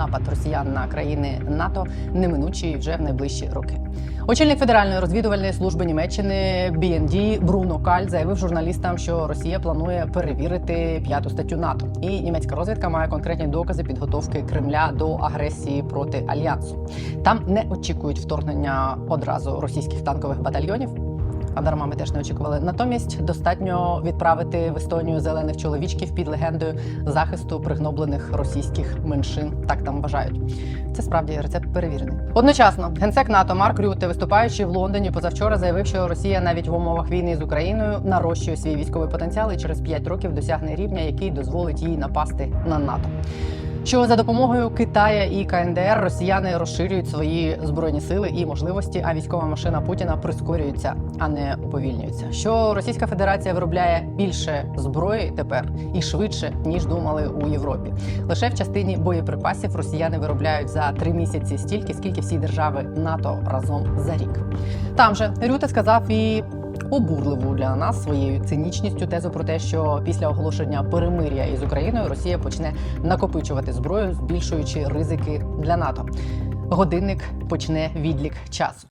напад росіян на країни НАТО неминучий вже в найближчі роки. Очільник федеральної розвідувальної служби Німеччини BND Бруно Каль заявив журналістам, що Росія планує перевірити п'яту статтю НАТО, і німецька розвідка має конкретні докази підготовки Кремля до агресії проти альянсу. Там не очікують вторгнення одразу російських танкових батальйонів. А дарма ми теж не очікували. Натомість достатньо відправити в Естонію зелених чоловічків під легендою захисту пригноблених російських меншин. Так там вважають. Це справді рецепт перевірений. Одночасно генсек НАТО Марк Рюте, виступаючи в Лондоні позавчора, заявив, що Росія навіть в умовах війни з Україною нарощує свій військовий потенціал і через 5 років досягне рівня, який дозволить їй напасти на НАТО. Що за допомогою Китая і КНДР росіяни розширюють свої збройні сили і можливості, а військова машина Путіна прискорюється, а не уповільнюється. Що Російська Федерація виробляє більше зброї тепер і швидше ніж думали у Європі. Лише в частині боєприпасів росіяни виробляють за три місяці стільки, скільки всі держави НАТО разом за рік. Там же Рюте сказав і обурливу для нас своєю цинічністю тезу про те, що після оголошення перемир'я із Україною Росія почне накопичувати зброю, збільшуючи ризики для НАТО. Годинник почне відлік часу.